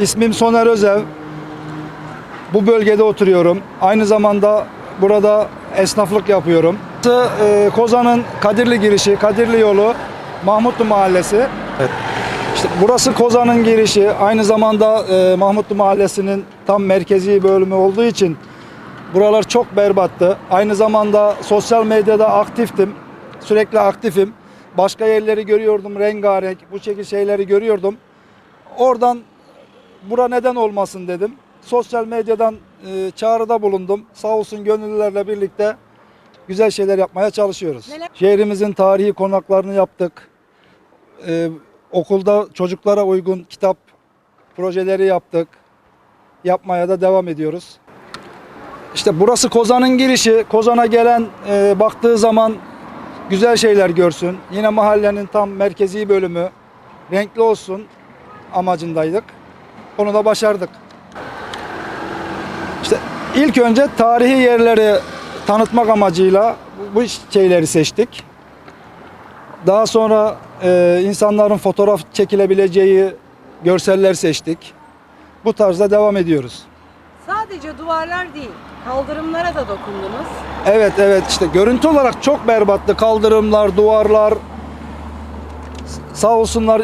İsmim Soner Özev. Bu bölgede oturuyorum. Aynı zamanda burada esnaflık yapıyorum. E, Kozan'ın Kadirli girişi, Kadirli yolu, Mahmutlu Mahallesi. İşte burası Kozan'ın girişi. Aynı zamanda e, Mahmutlu Mahallesi'nin tam merkezi bölümü olduğu için buralar çok berbattı. Aynı zamanda sosyal medyada aktiftim. Sürekli aktifim. Başka yerleri görüyordum rengarenk. Bu şekilde şeyleri görüyordum. Oradan bura neden olmasın dedim. Sosyal medyadan e, çağrıda bulundum. Sağ olsun gönüllülerle birlikte güzel şeyler yapmaya çalışıyoruz. Neler- Şehrimizin tarihi konaklarını yaptık. E, okulda çocuklara uygun kitap projeleri yaptık. Yapmaya da devam ediyoruz. İşte burası Kozan'ın girişi. Kozan'a gelen e, baktığı zaman güzel şeyler görsün. Yine mahallenin tam merkezi bölümü renkli olsun amacındaydık. Onu da başardık. İşte ilk önce tarihi yerleri tanıtmak amacıyla bu- şeyleri seçtik. Daha sonra e, insanların fotoğraf çekilebileceği görseller seçtik. Bu tarzda devam ediyoruz. Sadece duvarlar değil, kaldırımlara da dokundunuz. Evet evet işte görüntü olarak çok berbattı. Kaldırımlar, duvarlar. Sağ olsunlar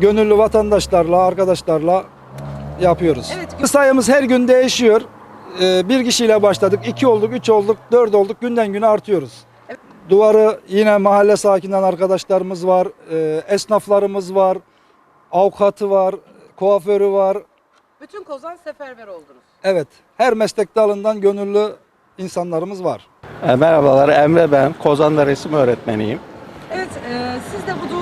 gönüllü vatandaşlarla, arkadaşlarla yapıyoruz. Evet. Sayımız her gün değişiyor. Ee, bir kişiyle başladık, iki olduk, üç olduk, dört olduk. Günden güne artıyoruz. Evet. Duvarı yine mahalle sakinden arkadaşlarımız var, e, esnaflarımız var, avukatı var, kuaförü var. Bütün Kozan seferber oldunuz. Evet, her meslek dalından gönüllü insanlarımız var. E, Merhabalar Emre ben. Kozan'da resim öğretmeniyim. Evet, e, siz de bu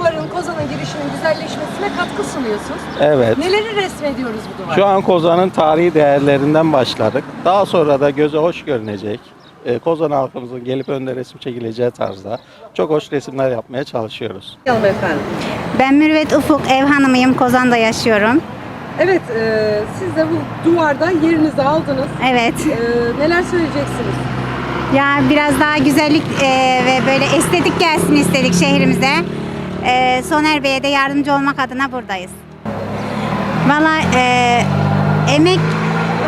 Kozan'ın girişinin güzelleşmesine katkı sunuyorsunuz. Evet. Neleri resmediyoruz bu duvarda? Şu an Kozan'ın tarihi değerlerinden başladık. Daha sonra da göze hoş görünecek. e, Kozan halkımızın gelip önde resim çekileceği tarzda çok hoş resimler yapmaya çalışıyoruz. Efendim. Ben Mürvet Ufuk, ev hanımıyım. Kozan'da yaşıyorum. Evet, e, siz de bu duvarda yerinizi aldınız. Evet. E, neler söyleyeceksiniz? Ya biraz daha güzellik e, ve böyle estetik gelsin istedik şehrimize. E, Soner Bey'e de yardımcı olmak adına buradayız. Valla e, emek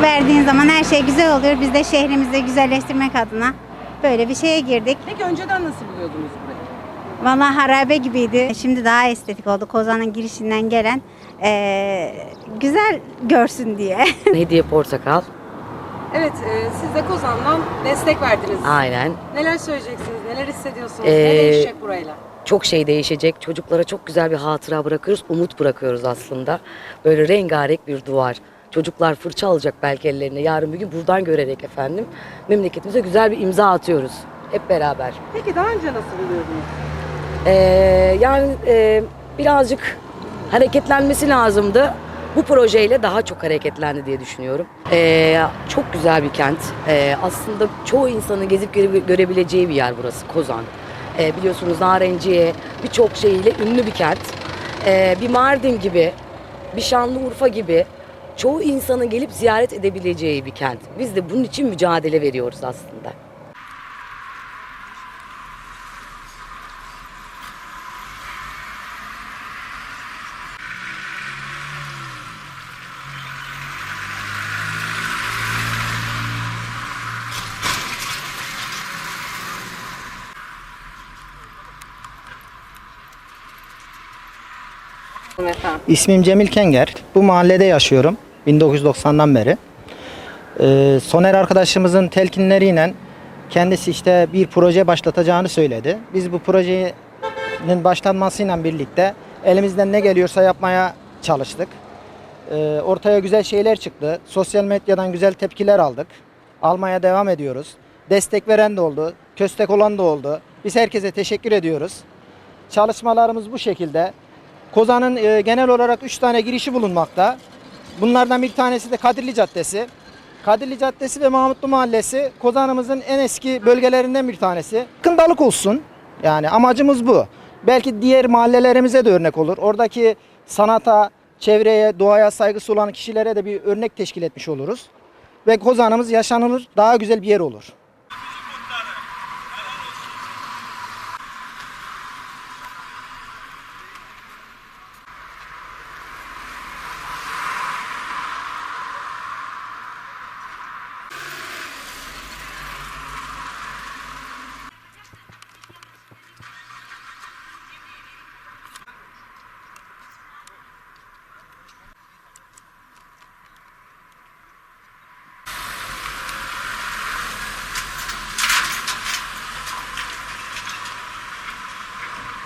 verdiğin zaman her şey güzel oluyor. Biz de şehrimizi güzelleştirmek adına böyle bir şeye girdik. Peki önceden nasıl buluyordunuz burayı? Valla harabe gibiydi. Şimdi daha estetik oldu. Kozan'ın girişinden gelen e, güzel görsün diye. Hediye portakal. Evet, e, siz de Kozan'dan destek verdiniz. Aynen. Neler söyleyeceksiniz, neler hissediyorsunuz, Ee, ne değişecek burayla? Çok şey değişecek. Çocuklara çok güzel bir hatıra bırakıyoruz. Umut bırakıyoruz aslında. Böyle rengarenk bir duvar. Çocuklar fırça alacak belki ellerine. Yarın bir gün buradan görerek efendim memleketimize güzel bir imza atıyoruz. Hep beraber. Peki daha önce nasıl buluyordunuz? Ee, yani e, birazcık hareketlenmesi lazımdı. Bu projeyle daha çok hareketlendi diye düşünüyorum. Ee, çok güzel bir kent. Ee, aslında çoğu insanın gezip göre- görebileceği bir yer burası Kozan. Ee, biliyorsunuz Narenciye birçok şeyiyle ünlü bir kent. Ee, bir Mardin gibi, bir Şanlıurfa gibi çoğu insanın gelip ziyaret edebileceği bir kent. Biz de bunun için mücadele veriyoruz aslında. Efendim. İsmim Cemil Kenger. Bu mahallede yaşıyorum 1990'dan beri. Ee, Soner arkadaşımızın telkinleriyle kendisi işte bir proje başlatacağını söyledi. Biz bu projenin başlanmasıyla birlikte elimizden ne geliyorsa yapmaya çalıştık. Ee, ortaya güzel şeyler çıktı. Sosyal medyadan güzel tepkiler aldık. Almaya devam ediyoruz. Destek veren de oldu, köstek olan da oldu. Biz herkese teşekkür ediyoruz. Çalışmalarımız bu şekilde. Kozan'ın e, genel olarak 3 tane girişi bulunmakta. Bunlardan bir tanesi de Kadirli Caddesi. Kadirli Caddesi ve Mahmutlu Mahallesi Kozan'ımızın en eski bölgelerinden bir tanesi. Kındalık olsun. Yani amacımız bu. Belki diğer mahallelerimize de örnek olur. Oradaki sanata, çevreye, doğaya saygısı olan kişilere de bir örnek teşkil etmiş oluruz. Ve Kozan'ımız yaşanılır daha güzel bir yer olur.